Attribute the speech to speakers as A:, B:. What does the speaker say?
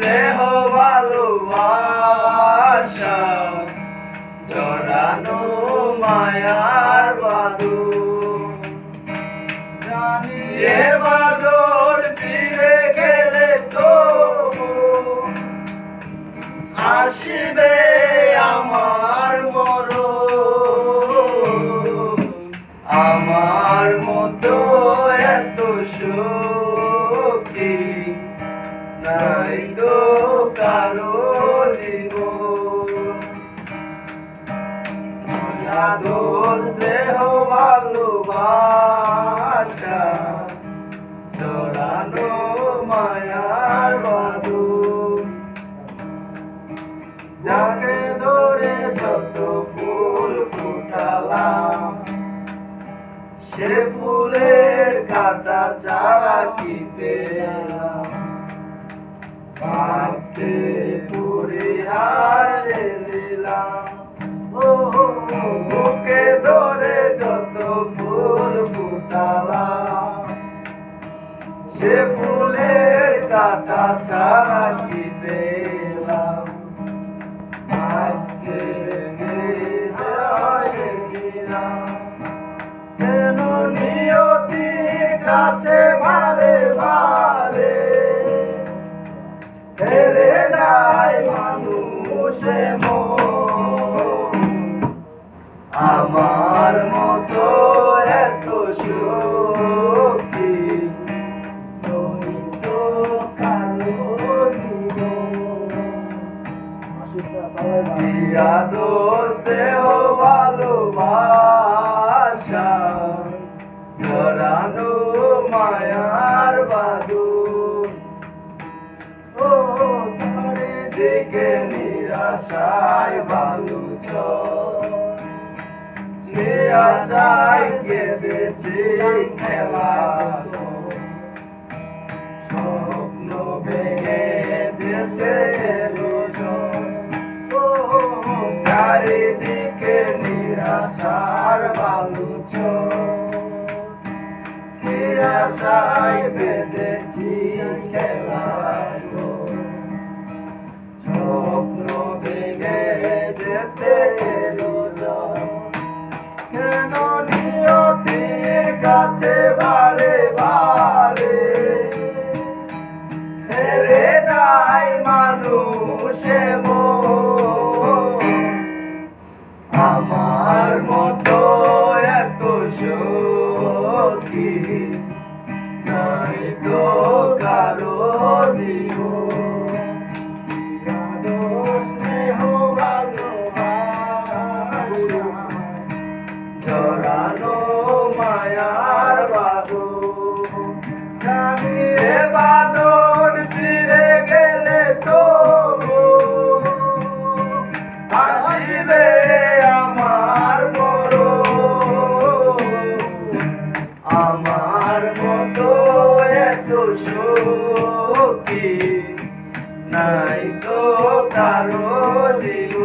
A: দেহ ভালোবাসা জড়ানো মায়ার বাদুর জানি আসবে যাকে ধরে যত ফুল ফুটালাম, সে ফুলের কাটা চারা কি পেলাম ভাবতে পুরি হাসে দিলাম। ও বুকে ধরে যত ফুল ফুটালাম, সে ফুলের কাটা ছাড়া কাছে মারে মারে হেরে যায় মানুষে মন। আমার মতো এত সুখী তুমি তো কালো দিয়া দোষে ভালোবাসা দিকে নিরাশায় বালু নিরাশায় কেঁদেছি খেলা স্বপ্ন ভেঙে যেতে ও চারিদিকে নিরাশার বালু নিরাশায় সখী নাই নাই তো কারও জীবন